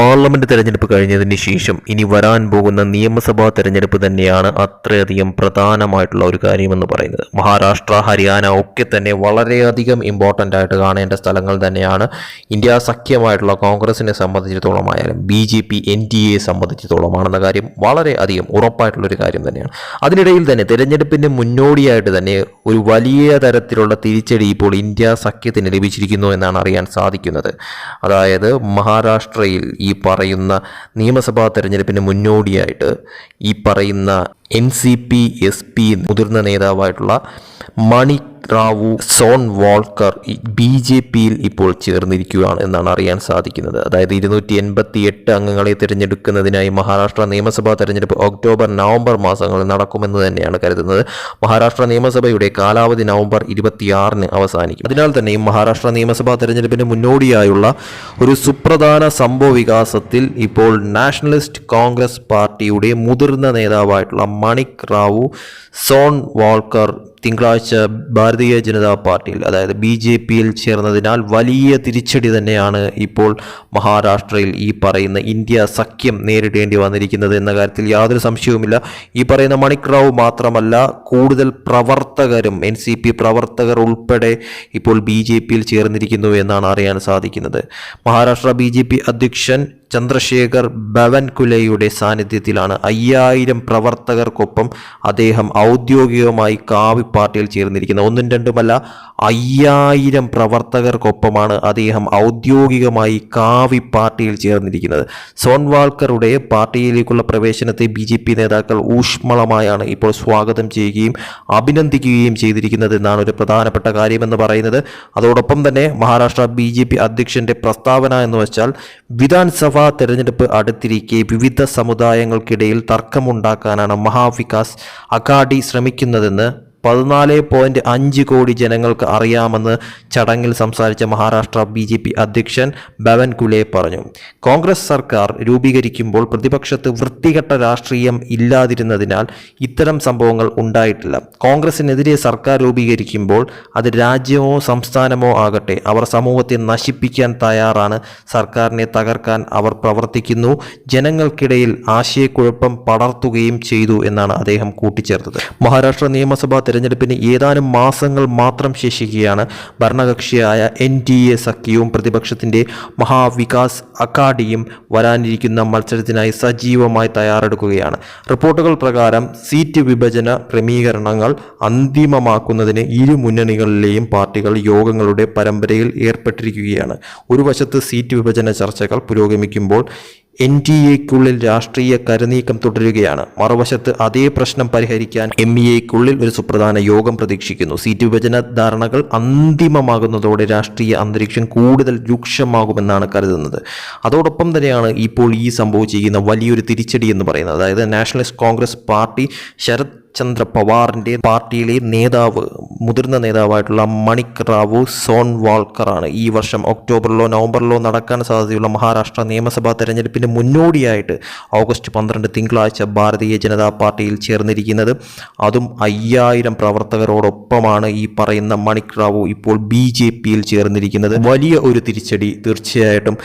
Parliament തെരഞ്ഞെടുപ്പ് കഴിഞ്ഞതിന് ശേഷം ഇനി വരാൻ പോകുന്ന നിയമസഭാ തെരഞ്ഞെടുപ്പ് തന്നെയാണ് അത്രയധികം പ്രധാനമായിട്ടുള്ള ഒരു കാര്യമെന്ന് പറയുന്നത്. മഹാരാഷ്ട്ര ഹരിയാന ഒക്കെ തന്നെ വളരെയധികം ഇമ്പോർട്ടന്റ് ആയിട്ട് കാണേണ്ട സ്ഥലങ്ങൾ തന്നെയാണ് ഇന്ത്യ സഖ്യമായിട്ടുള്ള കോൺഗ്രസിനെ സംബന്ധിച്ചിടത്തോളം ആയാലും B J P N D A സംബന്ധിച്ചിടത്തോളമാണെന്ന കാര്യം വളരെ അധികം ഉറപ്പായിട്ടുള്ളൊരു കാര്യം തന്നെയാണ്. അതിനിടയിൽ തന്നെ തെരഞ്ഞെടുപ്പിന്റെ മുന്നോടിയായിട്ട് തന്നെ ഒരു വലിയ തരത്തിലുള്ള തിരിച്ചടി ഇപ്പോൾ ഇന്ത്യ സഖ്യത്തിന് ലഭിച്ചിരിക്കുന്നു എന്നാണ് അറിയാൻ സാധിക്കുന്നത്. അതായത് മഹാരാഷ്ട്രയിൽ ഈ പറയുന്ന നിയമസഭാ തെരഞ്ഞെടുപ്പിന് മുന്നോടിയായിട്ട് ഈ പറയുന്ന N C P S P മുതിർന്ന നേതാവായിട്ടുള്ള Mani Rao Sonwalkar B J പിയിൽ ഇപ്പോൾ ചേർന്നിരിക്കുകയാണ് എന്നാണ് അറിയാൻ സാധിക്കുന്നത്. അതായത് ഇരുന്നൂറ്റി എൺപത്തി എട്ട് അംഗങ്ങളെ തിരഞ്ഞെടുക്കുന്നതിനായി മഹാരാഷ്ട്ര നിയമസഭാ തെരഞ്ഞെടുപ്പ് ഒക്ടോബർ നവംബർ മാസങ്ങളിൽ നടക്കുമെന്ന് തന്നെയാണ് കരുതുന്നത്. മഹാരാഷ്ട്ര നിയമസഭയുടെ കാലാവധി നവംബർ ഇരുപത്തിയാറിന് അവസാനിക്കും. അതിനാൽ തന്നെ മഹാരാഷ്ട്ര നിയമസഭാ തെരഞ്ഞെടുപ്പിന് മുന്നോടിയായുള്ള ഒരു സുപ്രധാന സംഭവ വികാസത്തിൽ ഇപ്പോൾ നാഷണലിസ്റ്റ് കോൺഗ്രസ് പാർട്ടിയുടെ മുതിർന്ന നേതാവായിട്ടുള്ള മണിക് റാവു സോൺ വാൾക്കർ തിങ്കളാഴ്ച ഭാരതീയ ജനതാ പാർട്ടിയിൽ അതായത് ബി ജെ പിയിൽ ചേർന്നതിനാൽ വലിയ തിരിച്ചടി തന്നെയാണ് ഇപ്പോൾ മഹാരാഷ്ട്രയിൽ ഈ പറയുന്ന ഇന്ത്യ സഖ്യം നേരിടേണ്ടി വന്നിരിക്കുന്നത് എന്ന കാര്യത്തിൽ യാതൊരു സംശയവുമില്ല. ഈ പറയുന്ന മണിക്റാവു മാത്രമല്ല കൂടുതൽ പ്രവർത്തകരും എൻ സി പി പ്രവർത്തകർ ഉൾപ്പെടെ ഇപ്പോൾ ബി ജെ പിയിൽ ചേർന്നിരിക്കുന്നു എന്നാണ് അറിയാൻ സാധിക്കുന്നത്. മഹാരാഷ്ട്ര ബി ജെ പി അധ്യക്ഷൻ ചന്ദ്രശേഖർ ബവൻകുലയുടെ സാന്നിധ്യത്തിലാണ് അയ്യായിരം പ്രവർത്തകർക്കൊപ്പം അദ്ദേഹം ഔദ്യോഗികമായി കാവി പാർട്ടിയിൽ ചേർന്നിരിക്കുന്നത്. ഒന്നും രണ്ടുമല്ല അയ്യായിരം പ്രവർത്തകർക്കൊപ്പമാണ് അദ്ദേഹം ഔദ്യോഗികമായി കാവി പാർട്ടിയിൽ ചേർന്നിരിക്കുന്നത്. സോൺവാൾക്കറുടെ പാർട്ടിയിലേക്കുള്ള പ്രവേശനത്തെ ബി ജെ പി നേതാക്കൾ ഊഷ്മളമായാണ് ഇപ്പോൾ സ്വാഗതം ചെയ്യുകയും അഭിനന്ദിക്കുകയും ചെയ്തിരിക്കുന്നത് എന്നാണ് ഒരു പ്രധാനപ്പെട്ട കാര്യമെന്ന് പറയുന്നത്. അതോടൊപ്പം തന്നെ മഹാരാഷ്ട്ര ബി അധ്യക്ഷന്റെ പ്രസ്താവന എന്ന് വെച്ചാൽ വിധാൻസഭാ തെരഞ്ഞെടുപ്പ് അടുത്തിരിക്കെ വിവിധ സമുദായങ്ങൾക്കിടയിൽ തർക്കമുണ്ടാക്കാനാണ് മഹാവികാസ് അഗാഡി ശ്രമിക്കുന്നതെന്ന് പതിനാല് പോയിന്റ് അഞ്ച് കോടി ജനങ്ങൾക്ക് അറിയാമെന്ന് ചടങ്ങിൽ സംസാരിച്ച മഹാരാഷ്ട്ര ബി ജെ പി അധ്യക്ഷൻ ബവൻ കുലെ പറഞ്ഞു. കോൺഗ്രസ് സർക്കാർ രൂപീകരിക്കുമ്പോൾ പ്രതിപക്ഷത്ത് വൃത്തികെട്ട രാഷ്ട്രീയം ഇല്ലാതിരുന്നതിനാൽ ഇത്തരം സംഭവങ്ങൾ ഉണ്ടായിട്ടില്ല. കോൺഗ്രസിനെതിരെ സർക്കാർ രൂപീകരിക്കുമ്പോൾ അത് രാജ്യമോ സംസ്ഥാനമോ ആകട്ടെ അവർ സമൂഹത്തെ നശിപ്പിക്കാൻ തയ്യാറാണ്. സർക്കാരിനെ തകർക്കാൻ അവർ പ്രവർത്തിക്കുന്നു. ജനങ്ങൾക്കിടയിൽ ആശയക്കുഴപ്പം പടർത്തുകയും ചെയ്തു എന്നാണ് അദ്ദേഹം കൂട്ടിച്ചേർത്തത്. മഹാരാഷ്ട്ര നിയമസഭാ തെരഞ്ഞെടുപ്പിന് ഏതാനും മാസങ്ങൾ മാത്രം ശേഷിക്കുകയാണ്. ഭരണകക്ഷിയായ എൻ ഡി എ സഖ്യവും പ്രതിപക്ഷത്തിന്റെ മഹാവികാസ് അക്കാഡിയും വരാനിരിക്കുന്ന മത്സരത്തിനായി സജീവമായി തയ്യാറെടുക്കുകയാണ്. റിപ്പോർട്ടുകൾ പ്രകാരം സീറ്റ് വിഭജന ക്രമീകരണങ്ങൾ അന്തിമമാക്കുന്നതിന് ഇരു മുന്നണികളിലെയും പാർട്ടികൾ യോഗങ്ങളുടെ പരമ്പരയിൽ ഏർപ്പെട്ടിരിക്കുകയാണ്. ഒരു വശത്ത് സീറ്റ് വിഭജന ചർച്ചകൾ പുരോഗമിക്കുമ്പോൾ എൻ ഡി എക്കുള്ളിൽ രാഷ്ട്രീയ കരുനീക്കം തുടരുകയാണ്. മറുവശത്ത് അതേ പ്രശ്നം പരിഹരിക്കാൻ എം ഇ എക്കുള്ളിൽ ഒരു സുപ്രധാന യോഗം പ്രതീക്ഷിക്കുന്നു. സീറ്റ് വിഭജന ധാരണകൾ അന്തിമമാകുന്നതോടെ രാഷ്ട്രീയ അന്തരീക്ഷം കൂടുതൽ രൂക്ഷമാകുമെന്നാണ് കരുതുന്നത്. അതോടൊപ്പം തന്നെയാണ് ഇപ്പോൾ ഈ സംഭവം ചെയ്യുന്ന വലിയൊരു തിരിച്ചടി എന്ന് പറയുന്നത്. അതായത് Nationalist Congress Party Sharad Chandra പവാറിന്റെ പാർട്ടിയിലെ നേതാവ് മുതിർന്ന നേതാവായിട്ടുള്ള മണിക് റാവു സോൺവാൾക്കറാണ് ഈ വർഷം ഒക്ടോബറിലോ നവംബറിലോ നടക്കാൻ സാധ്യതയുള്ള മഹാരാഷ്ട്ര നിയമസഭാ തെരഞ്ഞെടുപ്പിന് മുന്നോടിയായിട്ട് ഓഗസ്റ്റ് പന്ത്രണ്ട് തിങ്കളാഴ്ച ഭാരതീയ ജനതാ പാർട്ടിയിൽ ചേർന്നിരിക്കുന്നത്. അതും അയ്യായിരം പ്രവർത്തകരോടൊപ്പമാണ് ഈ പറയുന്ന മണിക് റാവു ഇപ്പോൾ ബി ജെ പിയിൽ ചേർന്നിരിക്കുന്നത്. വലിയ ഒരു തിരിച്ചടി തീർച്ചയായിട്ടും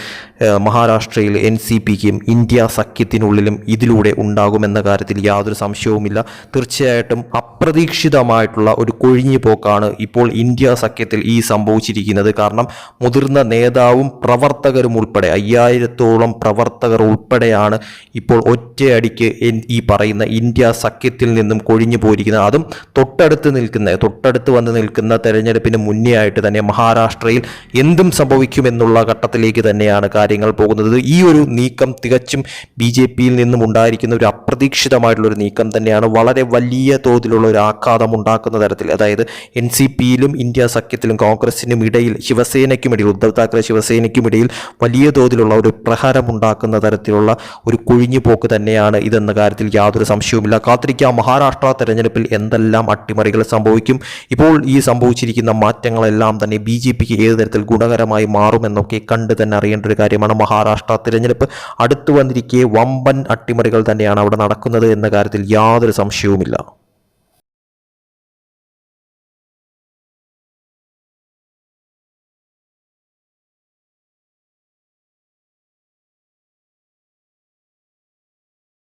മഹാരാഷ്ട്രയിൽ എൻ സി പിക്കും ഇന്ത്യ സഖ്യത്തിനുള്ളിലും ഇതിലൂടെ ഉണ്ടാകുമെന്ന കാര്യത്തിൽ യാതൊരു സംശയവുമില്ല. തീർച്ചയായിട്ടും അപ്രതീക്ഷിതമായിട്ടുള്ള ഒരു കൊഴിഞ്ഞു പോക്കാണ് ഇപ്പോൾ ഇന്ത്യ സഖ്യത്തിൽ ഈ സംഭവിച്ചിരിക്കുന്നത്. കാരണം മുതിർന്ന നേതാവും പ്രവർത്തകരും ഉൾപ്പെടെ അയ്യായിരത്തോളം പ്രവർത്തകർ ഉൾപ്പെടെയാണ് ഇപ്പോൾ ഒറ്റയടിക്ക് ഈ പറയുന്ന ഇന്ത്യ സഖ്യത്തിൽ നിന്നും കൊഴിഞ്ഞു പോയിരിക്കുന്നത്. അതും തൊട്ടടുത്ത് നിൽക്കുന്ന തൊട്ടടുത്ത് വന്ന് നിൽക്കുന്ന തെരഞ്ഞെടുപ്പിന് മുന്നേ ആയിട്ട് തന്നെ മഹാരാഷ്ട്രയിൽ എന്തും സംഭവിക്കുമെന്നുള്ള ഘട്ടത്തിലേക്ക് തന്നെയാണ് കാര്യങ്ങൾ പോകുന്നത്. ഈ ഒരു നീക്കം തികച്ചും ബി ജെ പിയിൽ നിന്നും ഉണ്ടായിരിക്കുന്ന ഒരു അപ്രതീക്ഷിതമായിട്ടുള്ള ഒരു നീക്കം തന്നെയാണ് വളരെ വലിയ തോതിലുള്ള ഒരു ആഘാതം ഉണ്ടാക്കുന്ന തരത്തിൽ. അതായത് എൻ സി പിയിലും ഇന്ത്യ സഖ്യത്തിലും കോൺഗ്രസിനും ഇടയിൽ ശിവസേനയ്ക്കും ഇടയിൽ ഉദ്ധവ് താക്കറെ ശിവസേനയ്ക്കും ഇടയിൽ വലിയ തോതിലുള്ള ഒരു പ്രഹരം ഉണ്ടാക്കുന്ന തരത്തിലുള്ള ഒരു കുഴിഞ്ഞുപോക്ക് തന്നെയാണ് ഇതെന്ന കാര്യത്തിൽ യാതൊരു സംശയവുമില്ല. കാത്തിരിക്കുക മഹാരാഷ്ട്ര തെരഞ്ഞെടുപ്പിൽ എന്തെല്ലാം അട്ടിമറികൾ സംഭവിക്കും? ഇപ്പോൾ ഈ സംഭവിച്ചിരിക്കുന്ന മാറ്റങ്ങളെല്ലാം തന്നെ ബി ജെ പിക്ക് ഏത് തരത്തിൽ ഗുണകരമായി മാറുമെന്നൊക്കെ കണ്ട് തന്നെ അറിയേണ്ട ഒരു കാര്യമാണ് മഹാരാഷ്ട്ര തിരഞ്ഞെടുപ്പ്. അടുത്തു വന്നിരിക്കെ വമ്പൻ അട്ടിമറികൾ തന്നെയാണ് അവിടെ നടക്കുന്നത് എന്ന കാര്യത്തിൽ യാതൊരു സംശയവുമില്ല.